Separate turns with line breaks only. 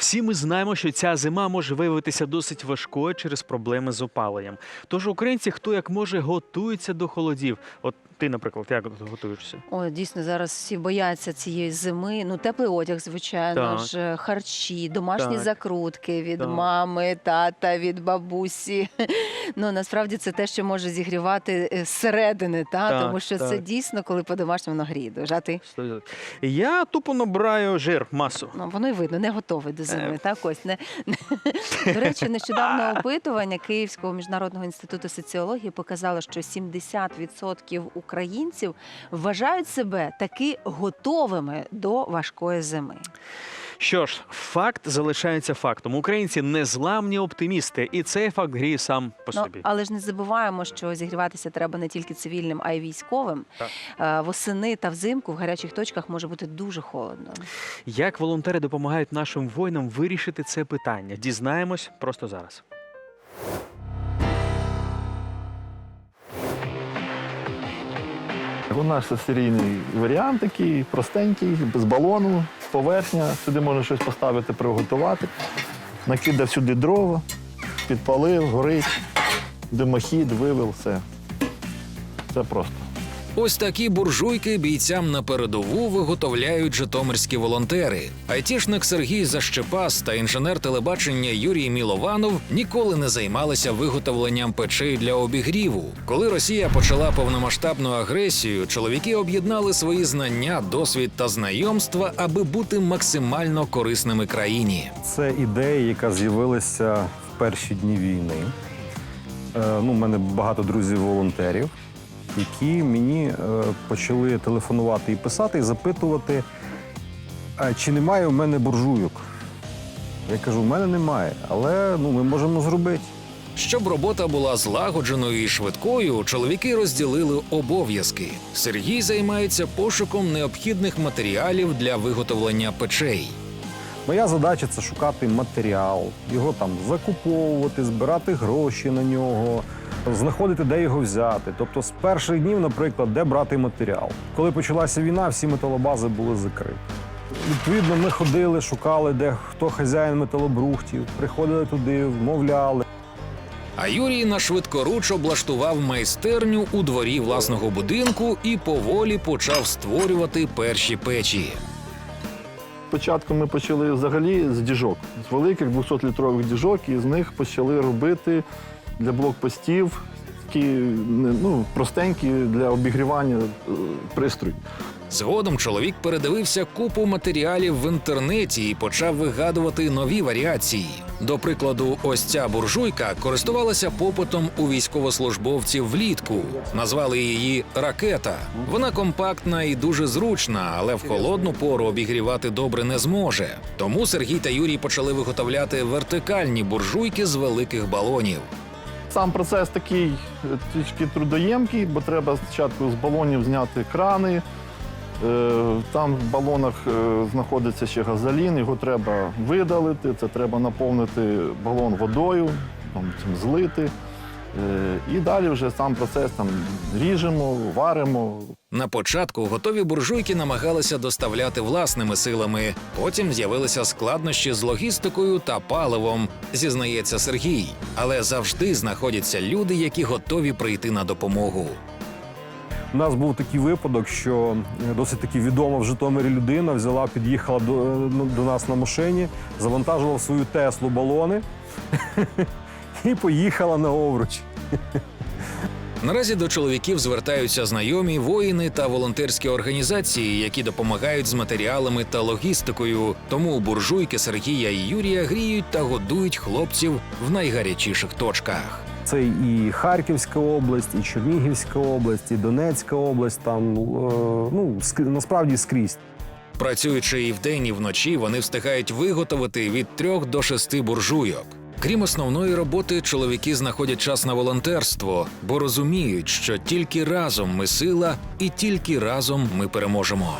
Всі ми знаємо, що ця зима може виявитися досить важкою через проблеми з опаленням. Тож українці, хто як може, готуються до холодів. От ти, наприклад, як готуєшся?
О, дійсно, зараз всі бояться цієї зими. Ну, теплий одяг, звичайно
Так.
ж, харчі, домашні
Так.
закрутки від
Так.
мами, тата, від бабусі. Ну насправді це те, що може зігрівати е, зсередини, та
Так,
тому що це дійсно, коли по-домашньому нагріє. Дуже. А ти?
Я тупо набираю жир, масу.
Ну, воно й видно, не готовий до
Е.
Так, ось не до речі, нещодавно опитування Київського міжнародного інституту соціології показало, що 70% українців вважають себе таки готовими до важкої зими.
Що ж, факт залишається фактом. Українці незламні оптимісти, і цей факт гріє сам по
Ну,
собі.
але ж не забуваємо, що зігріватися треба не тільки цивільним, а й військовим.
Так.
Е, Восени та взимку в гарячих точках може бути дуже холодно.
Як волонтери допомагають нашим воїнам вирішити це питання? Дізнаємось просто зараз.
У нас серійний варіант такий, простенький, без балону, поверхня. Сюди можна щось поставити, приготувати. Накидав сюди дрова, підпалив, горить, димохід, вивел, все. Це просто.
Ось такі буржуйки бійцям на передову виготовляють житомирські волонтери. Айтішник Сергій Защепас та інженер телебачення Юрій Мілованов ніколи не займалися виготовленням печей для обігріву. Коли Росія почала повномасштабну агресію, чоловіки об'єднали свої знання, досвід та знайомства, аби бути максимально корисними країні.
Це ідея, яка з'явилася в перші дні війни. Е, ну, у мене багато друзів-волонтерів, які мені е, почали телефонувати і писати, і запитувати, чи немає у мене буржуйок. Я кажу, у мене немає, але ну, ми можемо зробити.
Щоб робота була злагодженою і швидкою, чоловіки розділили обов'язки. Сергій займається пошуком необхідних матеріалів для виготовлення печей.
Моя задача це шукати матеріал, його там закуповувати, збирати гроші на нього, знаходити, де його взяти. Тобто, з перших днів, наприклад, де брати матеріал. Коли почалася війна, всі металобази були закриті. Відповідно, ми ходили, шукали, де хто хазяїн металобрухтів, приходили туди, вмовляли.
А Юрій на швидкоруч облаштував майстерню у дворі власного будинку і поволі почав створювати перші печі.
Спочатку ми почали взагалі з діжок, з великих 200-літрових діжок, і з них почали робити для блокпостів такі ну, простенькі для обігрівання е, пристрої.
Згодом чоловік передивився купу матеріалів в інтернеті і почав вигадувати нові варіації. До прикладу, ось ця буржуйка користувалася попитом у військовослужбовців влітку. Назвали її ракета. Вона компактна і дуже зручна, але в холодну пору обігрівати добре не зможе. Тому Сергій та Юрій почали виготовляти вертикальні буржуйки з великих балонів.
Сам процес такий е, трішки трудоємкий, бо треба спочатку з балонів зняти крани. Е, Там в балонах е, знаходиться ще газолін, його треба видалити, це треба наповнити балон водою, там, злити. Е, І далі вже сам процес там ріжемо, варимо,
На початку готові буржуйки намагалися доставляти власними силами. Потім з'явилися складнощі з логістикою та паливом, зізнається Сергій. Але завжди знаходяться люди, які готові прийти на допомогу.
У нас був такий випадок, що досить таки відома в Житомирі людина взяла, під'їхала до, ну, до нас на машині, завантажила в свою Теслу балони і поїхала на овруч.
Наразі до чоловіків звертаються знайомі, воїни та волонтерські організації, які допомагають з матеріалами та логістикою. Тому буржуйки Сергія і Юрія гріють та годують хлопців в найгарячіших точках.
Це і Харківська область, і Чернігівська область, і Донецька область. Там е, ну насправді скрізь.
Працюючи і вдень, і вночі, вони встигають виготовити від трьох до шести буржуйок. Крім основної роботи, чоловіки знаходять час на волонтерство, бо розуміють, що тільки разом ми сила, і тільки разом ми переможемо.